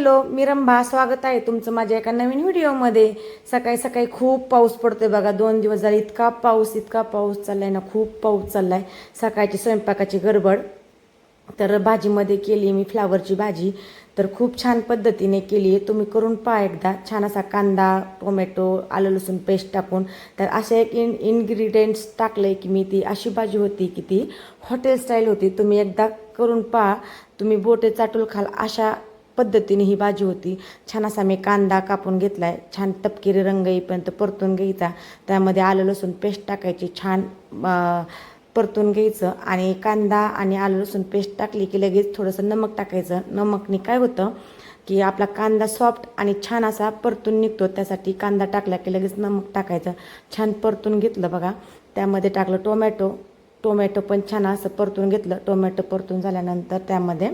Hello मी रंभा स्वागत आहे तुमचं माझ्या एका नवीन व्हिडिओमध्ये. सकाळी सकाळी खूप पाऊस पडतोय बघा. दोन दिवस झाले इतका पाऊस इतका पाऊस चाललाय ना खूप पाऊस चाललाय. सकाळची स्वयंपाकाची गडबड. तर भाजीमध्ये केली मी फ्लावरची भाजी. तर खूप छान पद्धतीने केली आहे तुम्ही करून पहा एकदा. छान असा कांदा टोमॅटो आलं लसूण पेस्ट टाकून. तर असे एक इन इन्ग्रेडियंट्स टाकले की मी ती अशी भाजी होती की ती हॉटेल स्टाईल होती. तुम्ही एकदा करून पहा. तुम्ही बोटे चाटूल खाल अशा पद्धतीने ही भाजी होती. छान असा मी कांदा कापून घेतलाय. छान तपकिरी रंग येईपर्यंत परतून घ्यायचा. त्यामध्ये आलं लसूण पेस्ट टाकायची. छान परतून घ्यायचं आणि कांदा आणि आलं लसूण पेस्ट टाकली की लगेच थोडंसं नमक टाकायचं. नमकने काय होतं की आपला कांदा सॉफ्ट आणि छान असा परतून निघतो. त्यासाठी कांदा टाकला की लगेच नमक टाकायचं. छान परतून घेतलं बघा. त्यामध्ये टाकलं टोमॅटो. टोमॅटो पण छान असं परतून घेतलं. टोमॅटो परतून झाल्यानंतर त्यामध्ये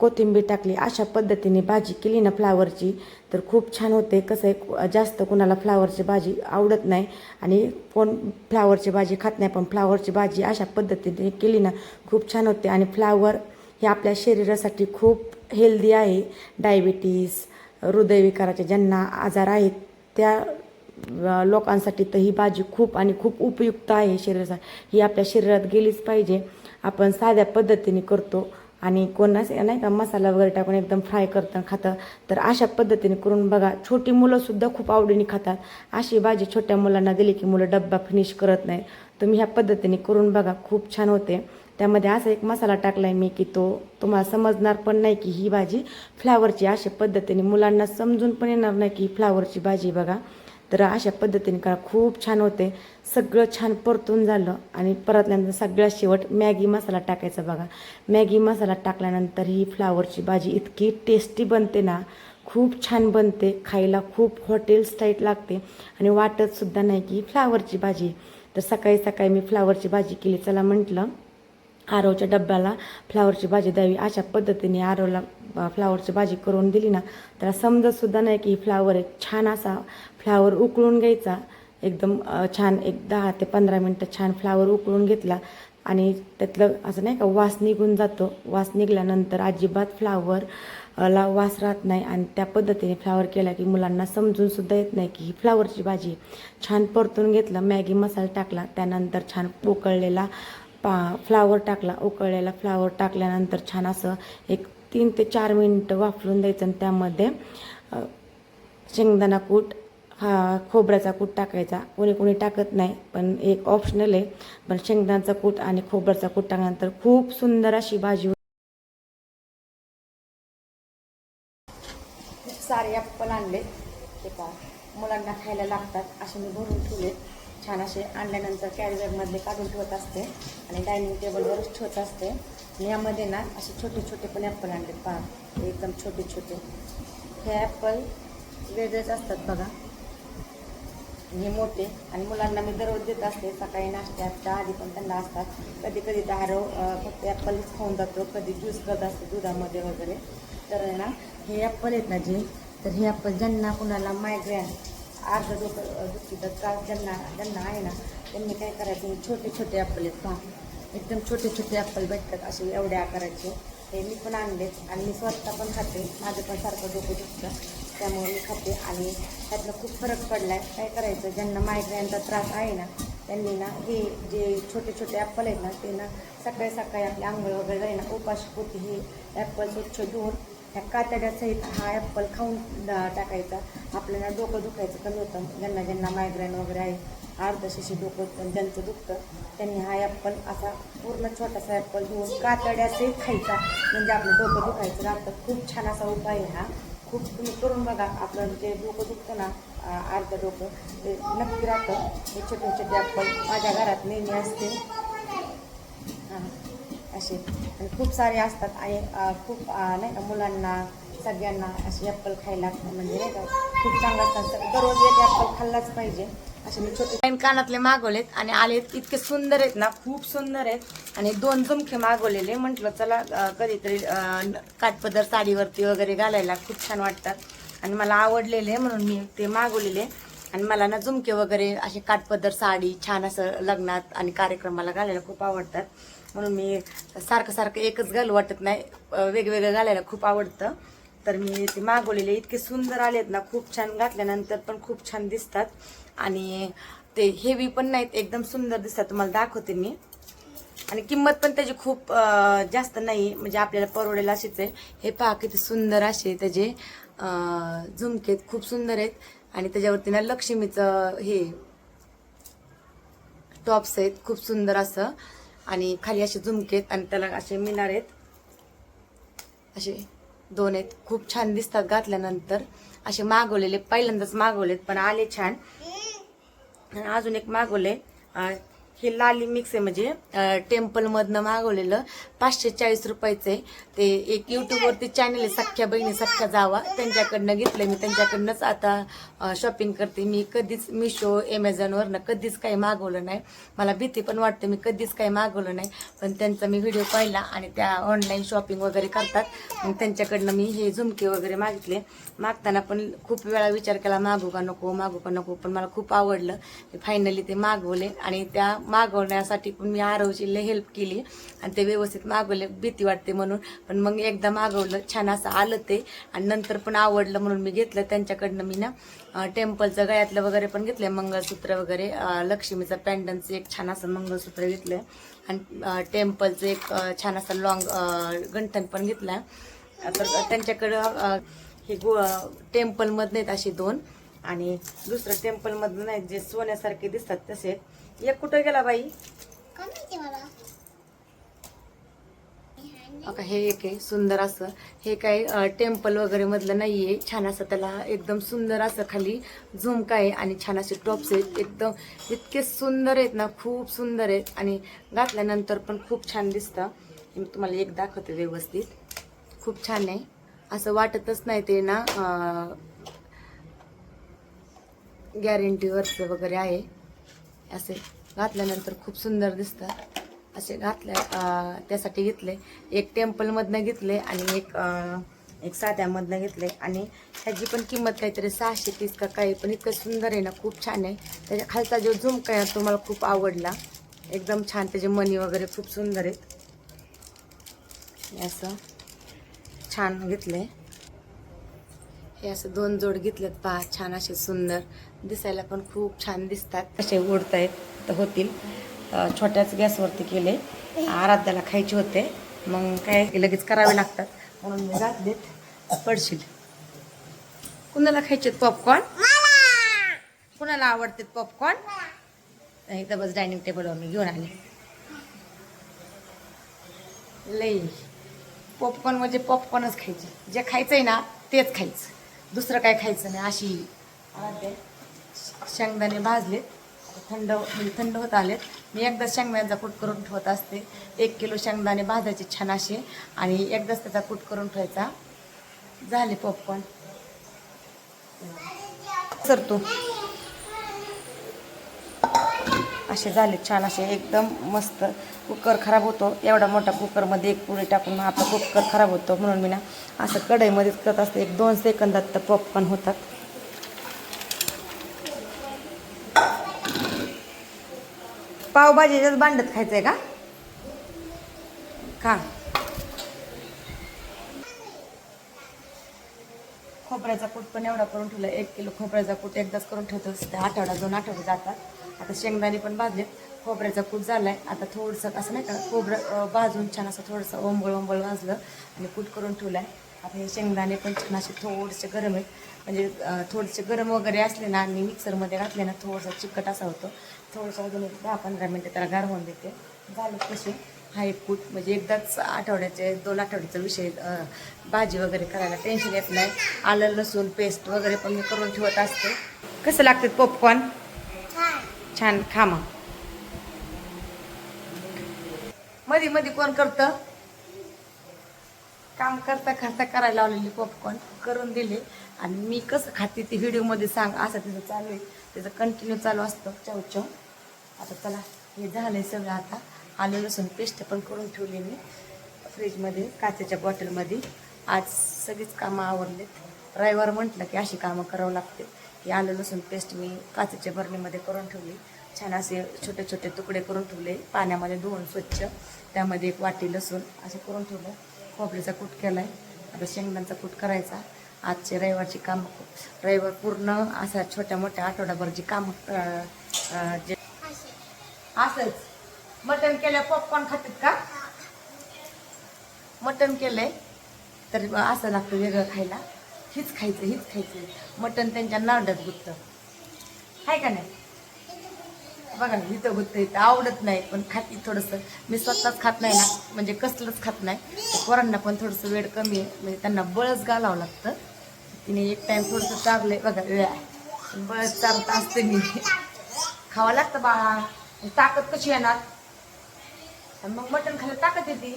कोथिंबीर टाकली. अशा पद्धतीने भाजी केली ना फ्लावरची. तर खूप छान होते. कसं आहे जास्त कुणाला फ्लावरची भाजी आवडत नाही आणि कोण फ्लावरची भाजी खात नाही पण फ्लावरची भाजी अशा पद्धतीने केली ना खूप छान होते. आणि फ्लावर हे आपल्या शरीरासाठी खूप हेल्दी आहे. डायबिटीस हृदयविकाराचे ज्यांना आजार आहेत त्या लोकांसाठी तर ही भाजी खूप आणि खूप उपयुक्त आहे शरीरासाठी. ही आपल्या शरीरात गेलीच पाहिजे. आपण साध्या पद्धतीने करतो. आणि कोणाच नाही का मसाला वगैरे टाकून एकदम फ्राय करतं खातं तर अशा पद्धतीने करून बघा छोटी मुलंसुद्धा खूप आवडीने खातात. अशी भाजी छोट्या मुलांना दिली की मुलं डब्बा फिनिश करत नाही. तुम्ही ह्या पद्धतीने करून बघा खूप छान होते. त्यामध्ये असा एक मसाला टाकला आहे मी की तो तुम्हाला समजणार पण नाही की ही भाजी फ्लावरची अशा पद्धतीने मुलांना समजून पण येणार नाही की ही फ्लावरची भाजी बघा. तर अशा पद्धतीने करा. खूप छान होते. सगळं छान परतून झालं आणि परतल्यानंतर सगळ्यात शेवट मॅगी मसाला टाकायचा बघा. मॅगी मसाला टाकल्यानंतर ही फ्लावरची भाजी इतकी टेस्टी बनते ना खूप छान बनते. खायला खूप हॉटेल स्टाईल लागते आणि वाटतसुद्धा नाही की फ्लावरची भाजी. आहे. तर सकाळी सकाळी मी फ्लावरची भाजी केली. चला म्हटलं आरवच्या डब्याला फ्लावरची भाजी द्यावी. अशा पद्धतीने आरवला फ्लावरची भाजी करून दिली ना त्याला समजतसुद्धा नाही की फ्लावर एक छान असा फ्लावर उकळून घ्यायचा. एकदम छान एक दहा ते पंधरा मिनटं छान फ्लावर उकळून घेतला आणि त्यातलं असं नाही का वास निघून जातो. वास निघाल्यानंतर अजिबात फ्लावर ला वास राहत नाही आणि त्या पद्धतीने फ्लावर केला की मुलांना समजून सुद्धा येत नाही की ही फ्लावरची भाजी छान परतून घेतलं. मॅगी मसाला टाकला त्यानंतर छान उकळलेला पा फ्लावर टाकला उकळलेला फ्लावर टाकल्यानंतर छान असं एक तीन ते चार मिनटं वाफलून द्यायचं आणि त्यामध्ये शेंगदाणा कूट हा खोबऱ्याचा कूट टाकायचा. कोणी कोणी टाकत नाही पण एक ऑप्शनल आहे. पण शेंगदाण्याचा कूट आणि खोबऱ्याचा कूट टाकल्यानंतर खूप सुंदर अशी भाजी सारे ॲप्पल आणले. ते पहा मुलांना खायला लागतात. असे मी भरून ठेवले छान असे आणल्यानंतर कॅरीबॅगमधले काढून ठेवत असते आणि डायनिंग टेबलवरच ठेवत असते. आणि यामध्ये ना असे छोटे छोटे पण ॲप्पल आणले पहा. एकदम छोटे छोटे. हे ॲप्पल वेगळेच असतात बघा. हे मोठे. आणि मुलांना मी दररोज देत असते. सकाळी नाश्त्याच्या आधी पण त्यांना असतात. कधी कधी दारो फक्त ॲप्पलच खाऊन जातो. कधी ज्यूस करत असते दुधामध्ये वगैरे. तर ना हे ॲप्पल आहेत ना जे. तर हे ॲप्पल ज्यांना कुणाला मायग्रेन अर्ध डोकं दुखीचा त्रास ज्यांना ज्यांना आहे ना त्यांनी काय करायचं? छोटे छोटे ॲपल आहेत पहा. एकदम छोटे छोटे ॲपल भेटतात असे एवढ्या आकाराचे. हे मी पण आणलेत आणि मी स्वतः पण खाते. माझं पण सारखं डोकं दुखतं. त्यामुळे मी खाते आणि त्यातनं खूप फरक पडला आहे काय करायचं? ज्यांना मायग्रेनचा त्रास आहे ना त्यांनी ना हे जे छोटे छोटे ॲपल आहेत ना ते ना सकाळी सकाळी आपले आंघोळ वगैरे ना ना उपाशीपोटी हे ॲपल स्वच्छ धुवून ह्या कातड्यासहित हा ॲप्पल खाऊन टाकायचा. आपल्याला डोकं दुखायचं कमी होतं. ज्यांना ज्यांना मायग्रेन वगैरे आहे अर्धशिशी डोकं ज्यांचं दुखतं त्यांनी हा ॲप्पल असा पूर्ण छोटासा ॲप्पल घेऊन कातड्यासहित खायचा. म्हणजे आपलं डोकं दुखायचं. राहतं खूप छान असा उपाय आहे हा. खूप तुम्ही करून बघा. आपलं जे डोकं दुखतं ना अर्धं डोकं ते नक्की राहतं. हे छोटे छोटे ॲप्पल माझ्या घरात नेहमी असते असे. आणि खूप सारे असतात. आणि खूप नाही का मुलांना सगळ्यांना असे ॲप्पल खायला म्हणजे नाही का खूप चांगलं असतात. दररोज एक ॲप्पल खाल्लाच पाहिजे. असे मी छोटे कानातले मागवलेत आणि आलेत इतके सुंदर आहेत ना खूप सुंदर आहेत. आणि दोन झुमके मागवलेले म्हटलं चला कधीतरी काठपदर साडीवरती वगैरे घालायला खूप छान वाटतात. आणि मला आवडलेले म्हणून मी ते मागवलेले. आणि मला ना झुमके वगैरे असे काठपदर साडी छान असं लग्नात आणि कार्यक्रमाला घालायला खूप आवडतात. म्हणून मी सारखं सारखं एकच घालू वाटत नाही. वेगवेगळं घालायला खूप आवडतं. तर मी ते मागवलेले इतके सुंदर आलेत ना खूप छान घातल्यानंतर पण खूप छान दिसतात. आणि ते हेवी पण नाहीत एकदम सुंदर दिसतात. तुम्हाला दाखवते मी. आणि किंमत पण त्याची खूप जास्त नाही. म्हणजे आपल्याला परवडेल अशीच आहे. हे पहा किती सुंदर असे त्याचे झुमके झुमकेत खूप सुंदर आहेत. आणि त्याच्यावरती ना लक्ष्मीचं हे टॉप्स आहेत. खूप सुंदर असं. आणि खाली असे झुमकेत आणि त्याला असे मिनार आहेत. असे दोन आहेत. खूप छान दिसतात घातल्यानंतर. असे मागवलेले पहिल्यांदाच मागवलेत पण आले छान. अजून एक मागवले हे लाली मिक्स आहे म्हणजे टेम्पलमधनं मागवलेलं पाचशे चाळीस रुपयाचं आहे. ते एक यूट्यूबवरती चॅनल आहे सख्ख्या बहिणी सख्ख्या जावा. त्यांच्याकडनं घेतलं मी. त्यांच्याकडनंच आता शॉपिंग करते. मी कधीच मिशो ॲमेझॉनवरनं कधीच काही मागवलं नाही. मला भीती पण वाटते मी कधीच काही मागवलं नाही. पण त्यांचा मी व्हिडिओ पाहिला आणि त्या ऑनलाईन शॉपिंग वगैरे करतात. मग त्यांच्याकडनं मी हे झुमके वगैरे मागितले. मागताना पण खूप वेळा विचार केला मागू का नको मागू का नको पण मला खूप आवडलं. फायनली ते मागवले आणि त्या मागवण्यासाठी पण मी आरवची हेल्प केली आणि ते व्यवस्थित मागवले. भीती वाटते म्हणून. पण मग एकदा मागवलं. छान असं आलं ते. आणि नंतर पण आवडलं म्हणून मी घेतलं. त्यांच्याकडनं मी ना टेम्पलचं गळ्यातलं वगैरे पण घेतलं मंगळसूत्र वगैरे लक्ष्मीचं पॅन्डनचं एक छान असं मंगळसूत्र घेतलं आणि टेम्पलचं एक छान असं लॉंग गंठण पण घेतलं तर त्यांच्याकडं हे गो टेम्पलमधनं आहेत असे दोन. आणि दुसरं टेम्पलमधनं नाही जे सोन्यासारखे दिसतात तसे. एक कुठं गेला बाई? हे एक आहे सुंदर असं. हे काही टेम्पल वगैरे मधलं नाहीये. छान असं त्याला एकदम सुंदर असं खाली झुमका आहे आणि छान असे टॉप्स आहेत. एकदम इतके सुंदर आहेत ना खूप सुंदर आहेत. आणि घातल्यानंतर पण खूप छान दिसतं. मी तुम्हाला एक दाखवते व्यवस्थित. खूप छान आहे. असं वाटतच नाही ते ना गॅरंटीवरचं वगैरे आहे. असे घातल्यानंतर खूप सुंदर दिसतात. असे घातले त्यासाठी घेतले. एक टेम्पलमधनं घेतले आणि एक एक साध्यामधनं घेतले. आणि ह्याची पण किंमत काहीतरी सहाशे तीस का काही पण इतकं सुंदर आहे ना खूप छान आहे. त्याच्या खालचा जो झुमका आहे तो मला खूप आवडला. एकदम छान त्याचे मणी वगैरे खूप सुंदर आहेत. असं छान घेतले हे असं दोन जोड घेतलेत पहा छान असे सुंदर. दिसायला पण खूप छान दिसतात. असे उडत आहेत तर होतील. छोट्याच गॅसवरती केले. आराध्याला खायचे होते. मग काय लगेच करावे लागतात. म्हणून मी घातलेत पडशील. कुणाला खायचे पॉपकॉर्न कुणाला आवडते पॉपकॉर्न इथं बस डायनिंग टेबलवर मी घेऊन आले. लई. पॉपकॉर्न म्हणजे पॉपकॉर्नच खायचे. जे खायचं आहे ना तेच खायचं. दुसरं काय खायचं नाही अशी शेंगदाणे भाजलेत. थंड म्हणजे थंड होत आलेत. मी एकदाच शेंगदाण्याचा कूट करून ठेवत असते. एक किलो शेंगदाणे भाजायचे छान असे आणि एकदाच त्याचा कूट करून ठेवायचा. झाले पॉपकॉर्न सर असे झाले छान असे एकदम मस्त कुकर खराब होतो. एवढा मोठा कुकरमध्ये एक पुरी टाकून आपला कुकर खराब होतो म्हणून मी ना असं कढईमध्येच करत असते. एक दोन सेकंदात तर पॉपकॉर्न होतात. पावभाजीच्याच भांडत खायचं आहे का? खा. खोबऱ्याचा कूट पण एवढा करून ठेवला. एक किलो खोबऱ्याचा कूट एकदाच करून ठेवतो ते आठवडा दोन आठवडे जातात. आता शेंगदाणे पण भाजलेत. खोबऱ्याचा कूट झाला आहे आता थोडंसं असं नाही का खोबरं भाजून छान असं थोडंसं ओंबळ ओंबळ भाजलं आणि कूट करून ठेवलं आहे आता हे शेंगदाणे पण छान असे थोडेसे गरम आहेत. म्हणजे थोडेसे गरम वगैरे असले ना आणि मिक्सरमध्ये घातले ना थोडंसं चिकट असा होतो. थोडंसं अजून एक दहा पंधरा मिनटं त्याला गार होऊन देते. झालं कसे हा एक कूट. म्हणजे एकदाच आठवड्याचे दोन आठवड्याचा विषय भाजी वगैरे करायला टेन्शन येत नाही. आलं लसूण पेस्ट वगैरे पण मी करून ठेवत असते. कसं लागतात पॉपकॉर्न छान खा मग मध्ये मध्ये कोण करतं? काम करता करता करायला लावलेली पॉपकॉर्न करून दिले. आणि मी कसं खाते ते व्हिडिओमध्ये सांग असं तिचं चालू आहे. त्याचं कंटिन्यू चालू असतं. चव चव. आता चला हे झालंय सगळं आता. आलं लसूण पेस्ट पण करून ठेवली मी फ्रीजमध्ये काचेच्या बॉटलमध्ये आज सगळीच कामं आवडलेत रविवार म्हटलं की अशी कामं करावं लागते ही आलं लसूण पेस्ट मी काचेच्या बरणीमध्ये करून ठेवली. छान असे छोटे छोटे तुकडे करून ठेवले. पाण्यामध्ये धुवून स्वच्छ. त्यामध्ये एक वाटी लसूण असं करून ठेवलं. खोबरीचा कूट केला आहे आता शेंगदांचा कूट करायचा. आजचे रविवारची कामं रविवार पूर्ण असा छोट्या मोठ्या आठवड्याभर जी कामं जे असंच. मटण केलं पॉपकॉर्न खातात का? मटण केलंय. तर असं लागतं वेगळं खायला. हीच खायचं हेच खायचं. मटण त्यांच्या नारडात गुत्त. आहे का नाही? बघा ना इथं गुत्त इथं आवडत नाही पण खाती थोडंसं. मी स्वतःच खात नाही ना म्हणजे कसलंच खात नाही. पोरांना पण थोडंसं वेळ कमी आहे म्हणजे त्यांना बळच घालावं लागतं. तिने एक टाईम थोडंसं आहे बघा वेळ आहे. बळच चारत असते मी. खावं लागतं बाळा. ताकद कशी येणार? मग मटण खायला ताकद येते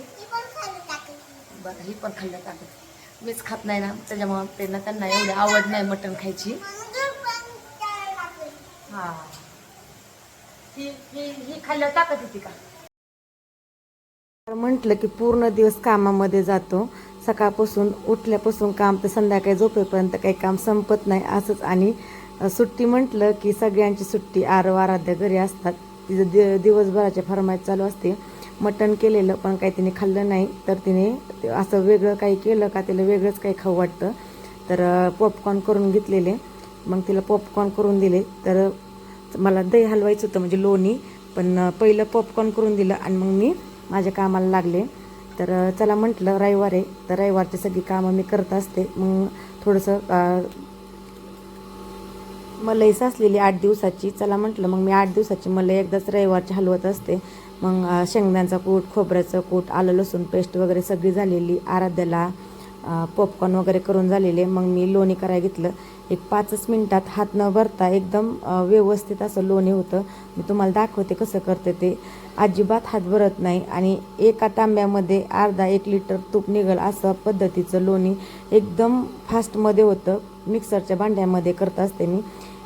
बरं ही पण खाल्लं ताकद. मीच खात नाही ना त्याच्यामुळं ते ना त्यांना एवढी आवड नाही मटण खायची. हा. ही ही खाल्ल्यावर ताकद येते का? म्हटलं की पूर्ण दिवस कामामध्ये जातो. सकाळपासून उठल्यापासून काम तर संध्याकाळी झोपेपर्यंत काही काम संपत नाही असंच. आणि सुट्टी म्हटलं की सगळ्यांची सुट्टी आरव आराध्या घरी असतात. तिचं दि दिवसभराचे फरमाईश चालू असते. मटण केलेलं पण काही तिने खाल्लं नाही. तर तिने असं वेगळं काही केलं का तिला वेगळंच काही खाऊ वाटतं. तर पॉपकॉर्न करून घेतलेले. मग तिला पॉपकॉर्न करून दिले. तर मला दही हलवायचं होतं म्हणजे लोणी. पण पहिलं पॉपकॉर्न करून दिलं आणि मग मी माझ्या कामाला लागले. तर चला म्हटलं रविवार आहे. तर रविवारची सगळी कामं मी करत असते. मग थोडंसं अ, मलई साचलेली आठ दिवसाची. चला म्हटलं मग मी आठ दिवसाची मलई एकदाच रविवारची हलवत असते. मग अ, कूट खोबऱ्याचं कूट आलं लसूण पेस्ट वगैरे सगळी झालेली. आराध्याला पॉपकॉर्न वगैरे करून झालेले. मग मी लोणी करायला घेतलं. एक पाचच मिनिटात हात न भरता एकदम व्यवस्थित असं लोणी होतं. मी तुम्हाला दाखवते कसं करते ते. अजिबात हात भरत नाही आणि एका तांब्यामध्ये अर्धा एक लिटर तूप निघल असं पद्धतीचं लोणी एकदम फास्टमध्ये होतं. मिक्सरच्या भांड्यामध्ये करत असते मी.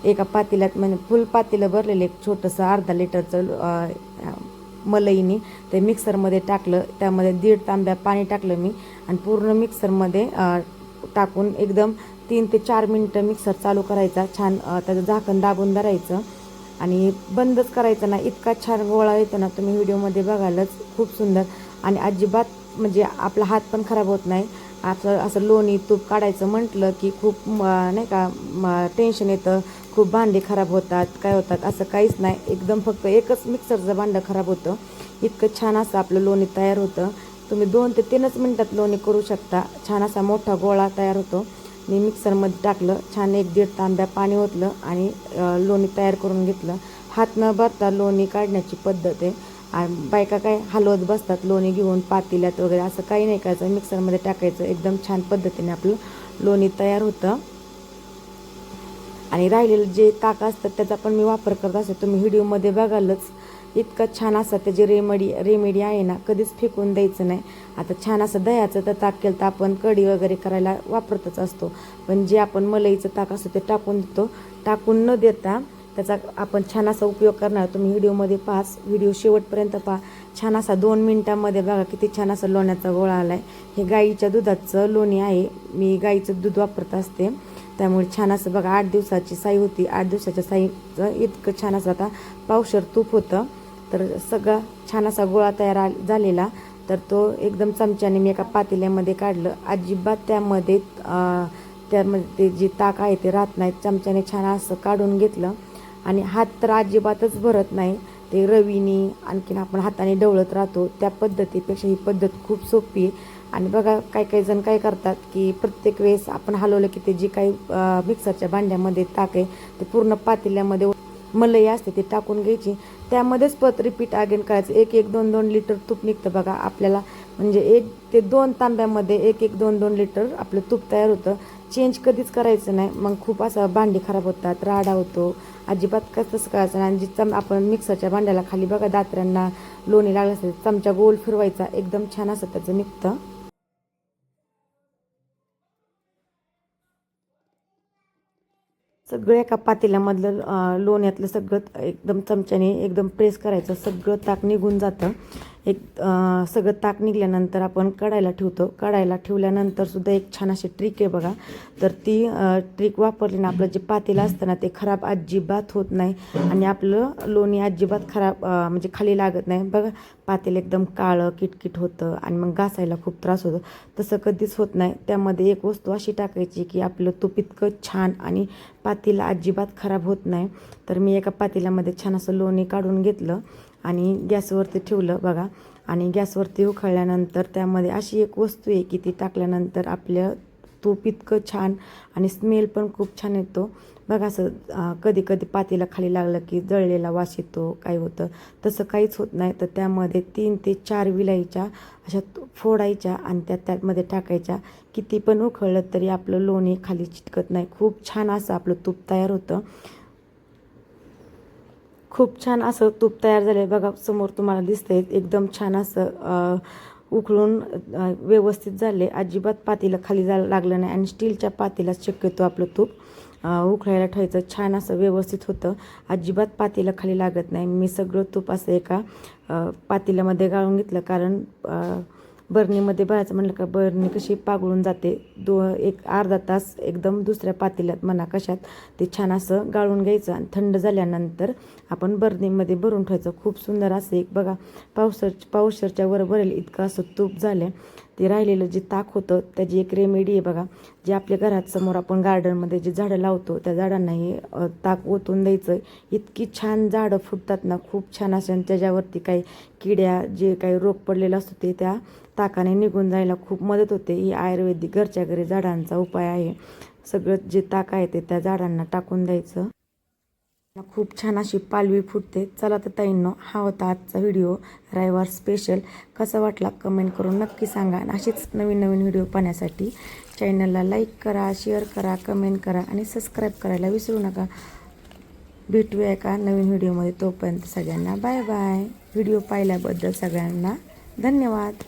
एका पातेल्यात म्हणजे फुल पातेलं भरलेलं एक छोटंसं अर्धा लिटरचं मलईनी ते मिक्सरमध्ये टाकलं. त्यामध्ये दीड तांब्या पाणी टाकलं मी आणि पूर्ण मिक्सरमध्ये टाकून एकदम तीन ते चार मिनटं मिक्सर चालू करायचा. छान त्याचं झाकण दाबून धरायचं. आणि बंदच करायचं ना इतका छान गोळा येतो ना तुम्ही व्हिडिओमध्ये बघालच. खूप सुंदर. आणि अजिबात म्हणजे आपला हात पण खराब होत नाही. असं असं लोणी तूप काढायचं म्हटलं की खूप नाही का टेन्शन येतं. खूप भांडे खराब होतात काय होतात असं काहीच नाही. एकदम फक्त एकच मिक्सरचं भांडं खराब होतं. इतकं छान असं आपलं लोणी तयार होतं. तुम्ही दोन ते तीनच मिनटात लोणी करू शकता. छान असा मोठा गोळा तयार होतो. मी मिक्सरमध्ये टाकलं. छान एक दीड तांब्या पाणी ओतलं आणि लोणी तयार करून घेतलं. हात न भरता लोणी काढण्याची पद्धत आहे. आणि बायका काय हलवत बसतात लोणी घेऊन पातेल्यात वगैरे असं काही नाही करायचं. मिक्सरमध्ये टाकायचं. एकदम छान पद्धतीने आपलं लोणी तयार होतं. आणि राहिलेलं जे ताक असतात त्याचा पण मी वापर करत असते. तुम्ही व्हिडिओमध्ये बघालच. इतकं छान असतात त्याची रेमेडी रेमेडी आहे ना कधीच फेकून द्यायचं नाही. आता छान असं दह्याचं तर ताक केलं तर आपण कढी वगैरे करायला वापरतच असतो. पण जे आपण मलईचं ताक असतं ते टाकून देतो. टाकून न देता त्याचा आपण छान असा उपयोग करणार. तुम्ही व्हिडिओमध्ये पास व्हिडिओ शेवटपर्यंत पहा. छान असा दोन मिनटामध्ये बघा किती छान असा लोण्याचा गोळा आला आहे हे गाईच्या दुधाचं लोणी आहे. मी गाईचं दूध वापरत असते. त्यामुळे छान असं बघा आठ दिवसाची साई होती. आठ दिवसाच्या साईचं इतकं छान असं आता पावशर तूप होतं. तर सगळा छान असा गोळा तयार आ- झालेला. तर तो एकदम चमच्याने मी एका पातेल्यामध्ये काढलं. अजिबात त्यामध्ये त्यामध्ये ते जे ताक आहे ते राहत नाही. चमच्याने छान असं काढून घेतलं. आणि हात तर अजिबातच भरत नाही. ते रवीनी आणखीन आपण हाताने डवळत राहतो. त्या पद्धतीपेक्षा ही पद्धत खूप सोपी आहे. आणि बघा काही काही जण काय करतात की प्रत्येक वेळेस आपण हलवलं की ते जे काही मिक्सरच्या भांड्यामध्ये ताक आहे ते पूर्ण पातेल्यामध्ये मलई असते ती टाकून घ्यायची. त्यामध्येच पत रिपीट अगेन करायचं. एक एक दोन दोन लिटर तूप निघतं बघा आपल्याला. म्हणजे एक ते दोन तांब्यामध्ये एक एक दोन दोन लिटर आपलं तूप तयार होतं. चेंज कधीच करायचं नाही. मग खूप असं भांडी खराब होतात राडा होतो. अजिबात कसं करायचं नाही. आणि जी चम आपण मिक्सरच्या भांड्याला खाली बघा दात्र्यांना लोणी लागलं असेल चमचा गोल फिरवायचा एकदम छान असं त्याचं निघतं. सगळं एका पातेल्यामधलं लोण्यातलं सगळं एकदम चमच्याने एकदम प्रेस करायचं सगळं ताक निघून जातं. एक सगळं ताक निघल्यानंतर आपण कढायला ठेवतो. कढायला ठेवल्यानंतरसुद्धा एक छान अशी ट्रिक आहे बघा. तर ती ट्रिक वापरली ना आपलं जे पातेलं असतं ना ते खराब अजिबात होत नाही आणि आपलं लोणी अजिबात खराब म्हणजे खाली लागत नाही. बघा पातेलं एकदम काळं किटकिट होतं आणि मग घासायला खूप त्रास होतो. तसं कधीच होत नाही. त्यामध्ये एक वस्तू अशी टाकायची की आपलं तूप इतकं छान आणि पातेलं अजिबात खराब होत नाही. तर मी एका पातेल्यामध्ये छान असं लोणी काढून घेतलं. आणि गॅसवरती ठेवलं बघा. आणि गॅसवरती उखळल्यानंतर त्यामध्ये अशी एक वस्तू आहे की ती टाकल्यानंतर आपलं तूप इतकं छान आणि स्मेल पण खूप छान येतो. बघा असं कधी कधी पातेला खाली लागलं की जळलेला वास येतो काय होतं. तसं काहीच होत नाही. तर त्यामध्ये तीन ते चार विलाईच्या अशा फोडायच्या आणि त्या त्यामध्ये टाकायच्या. किती पण उखळलं तरी आपलं लोणी खाली चिटकत नाही. खूप छान असं आपलं तूप तयार होतं. खूप छान असं तूप तयार झालं आहे बघा समोर तुम्हाला दिसतंय एकदम छान असं उकळून व्यवस्थित झाले अजिबात पातीला खाली जा लागलं नाही आणि स्टीलच्या पातीला शक्यतो आपलं तूप उकळायला ठेवायचं. छान असं व्यवस्थित होतं. अजिबात पातीला खाली लागत नाही. मी सगळं तूप असं एका पातेल्यामध्ये गाळून घेतलं कारण बरणीमध्ये भरायचं म्हटलं का बरणी कशी पागळून जाते. दो एक अर्धा तास एकदम दुसऱ्या पातेल्यात म्हणा कशात ते छान असं गाळून घ्यायचं आणि थंड झाल्यानंतर आपण बरणीमध्ये भरून ठेवायचं. खूप सुंदर असं एक बघा पावसर पावसरच्या वर भरेल इतकं असं तूप झालं ते राहिलेलं जे ताक होतं त्याची एक रेमेडी आहे बघा. जे आपल्या घरात समोर आपण गार्डनमध्ये जे झाडं लावतो त्या झाडांनाही ताक ओतून द्यायचं. इतकी छान झाडं फुटतात ना खूप छान असे आणि त्याच्यावरती काही किड्या जे काही रोग पडलेला असतो ते त्या ताकाने निघून जायला खूप मदत होते. ही आयुर्वेदिक घरच्या घरी झाडांचा उपाय आहे. सगळं जे ताक आहे ते त्या झाडांना टाकून द्यायचं. खूप छान अशी पालवी फुटते. चला तर ताईंनो हा होता आजचा व्हिडिओ. रविवार स्पेशल कसा वाटला कमेंट करून नक्की सांगा. आणि अशीच नवीन नवीन व्हिडिओ पाहण्यासाठी चॅनलला लाईक करा शेअर करा कमेंट करा आणि सबस्क्राईब करायला विसरू नका. भेटूया एका नवीन व्हिडिओमध्ये. तोपर्यंत सगळ्यांना बाय बाय व्हिडिओ पाहिल्याबद्दल सगळ्यांना धन्यवाद.